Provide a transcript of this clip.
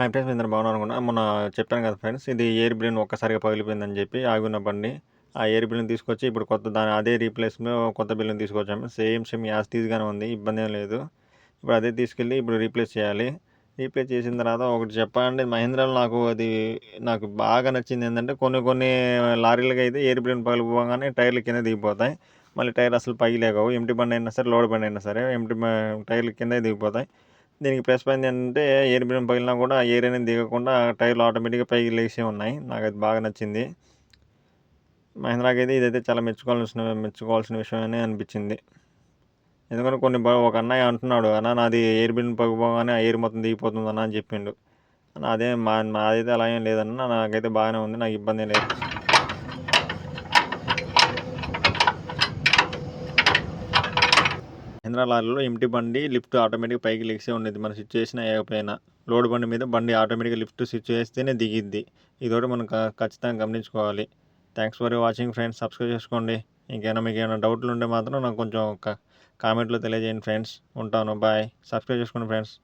Hi friends మీ బాగున్నాను అనుకున్నా మొన్న చెప్పాను కదా ఫ్రెండ్స్ ఇది ఎయిర్ బ్రెయిన్ ఒక్కసారిగా పగిలిపోయిందని చెప్పి ఆగిన బండి. ఆ ఎయిర్ బిల్ని తీసుకొచ్చి ఇప్పుడు కొత్త దాని అదే రీప్లేస్లో కొత్త బిల్ని తీసుకొచ్చాము. సేమ్ సేమ్ యాస్ తీసుగానే ఉంది ఇబ్బంది ఏం లేదు. ఇప్పుడు అదే తీసుకెళ్ళి ఇప్పుడు రీప్లేస్ చేయాలి. రీప్లేస్ చేసిన తర్వాత ఒకటి చెప్పాలంటే మహేంద్రాలో నాకు అది నాకు బాగా నచ్చింది ఏంటంటే కొన్ని కొన్ని లారీలకి అయితే ఎయిర్ బ్రెయిన్ పగిలిపోగానే టైర్లు కింద దిగిపోతాయి. మళ్ళీ టైర్ అసలు పగిలేకవు. ఎంటీ బండి అయినా సరే లోడ్ బండి అయినా సరే ఎంటీ టైర్లు కింద దిగిపోతాయి. దీనికి ప్లస్ పాయింట్ ఏంటంటే ఎయిర్ బ్రేక్ పగిలినా కూడా ఎయిర్ అనేది దిగకుండా టైర్లు ఆటోమేటిక్గా పైకి లేచి ఉన్నాయి. నాకు అది బాగా నచ్చింది. మహేంద్రాకి అయితే ఇదైతే చాలా మెచ్చుకోవాల్సిన మెచ్చుకోవాల్సిన విషయమని అనిపించింది. ఎందుకంటే కొన్ని ఒక అన్నయ్య అంటున్నాడు అన్న నాది ఎయిర్ బిల్ పగిపోగానే ఆ ఎయిర్ మొత్తం దిగిపోతుంది అన్న అని చెప్పిండు. అదే మా నాదైతే అలా ఏం లేదన్న నాకైతే బాగానే ఉంది నాకు ఇబ్బంది లేదు. ఇంద్ర లారీలో ఎంటీ బండి లిఫ్ట్ ఆటోమేటిక్ పైకి లెగిసే ఉండేది. మన స్విచ్ చేసిన ఏకపోయినా లోడ్ బండి మీద బండి ఆటోమేటిక్గా లిఫ్ట్ స్విచ్ చేస్తేనే దిగిద్ది. ఇదొకటి మనం ఖచ్చితంగా గమనించుకోవాలి. Thanks for watching friends subscribe చేసుకోండి. ఇంకేమైనా మీకు ఏమైనా డౌట్లు ఉంటే మాత్రం నాకు కొంచెం కామెంట్లో తెలియజేయండి ఫ్రెండ్స్ ఉంటాను. బాయ్ సబ్స్క్రైబ్ చేసుకోండి ఫ్రెండ్స్